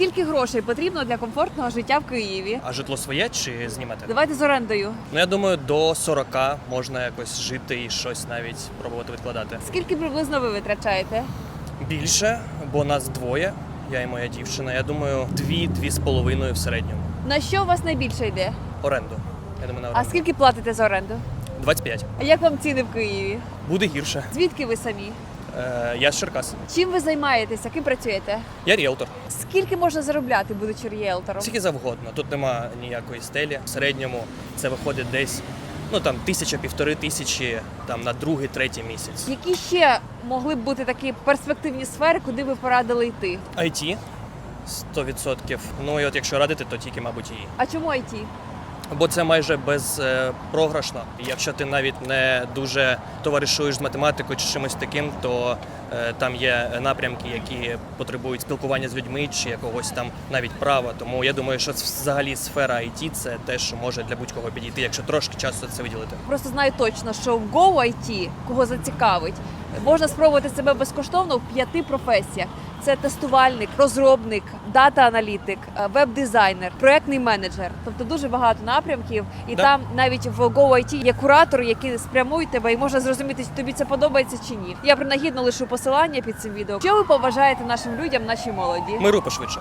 Скільки грошей потрібно для комфортного життя в Києві? А житло своє чи знімати? Давайте з орендою. Ну я думаю, до 40 можна якось жити і щось навіть пробувати відкладати. Скільки приблизно ви витрачаєте? Більше, бо нас двоє. Я і моя дівчина. Я думаю, дві-дві з половиною в середньому. На що у вас найбільше йде? Оренду. Я думаю, на А скільки платите за оренду? 25. А як вам ціни в Києві? Буде гірше. Звідки ви самі? Е, я з Черкас. Чим ви займаєтеся? Ким працюєте? Я ріелтор. Скільки можна заробляти, будучи ріелтором? Скільки завгодно. Тут нема ніякої стелі. В середньому це виходить десь ну там тисяча, півтори тисячі там на другий, третій місяць. Які ще могли б бути такі перспективні сфери, куди ви порадили йти? IT 100%. Ну і от якщо радити, то тільки, мабуть, її. А чому IT? Бо це майже безпрограшно. Якщо ти навіть не дуже товаришуєш з математикою чи чимось таким, то е, там є напрямки, які потребують спілкування з людьми чи якогось там навіть права. Тому я думаю, що взагалі сфера IT – це те, що може для будь-кого підійти, якщо трошки часу це виділити. Просто знаю точно, що в GoIT, кого зацікавить, можна спробувати себе безкоштовно в п'яти професіях: це тестувальник, розробник, дата-аналітик, е, веб-дизайнер, проектний менеджер. Тобто дуже багато напрямків, і Да. там навіть в GoIT є куратори, які спрямують тебе, і можна зрозуміти, чи тобі це подобається чи ні. Я принагідно лишу посилання під цим відео. Що ви побажаєте нашим людям, нашій молоді? Миру пошвидше.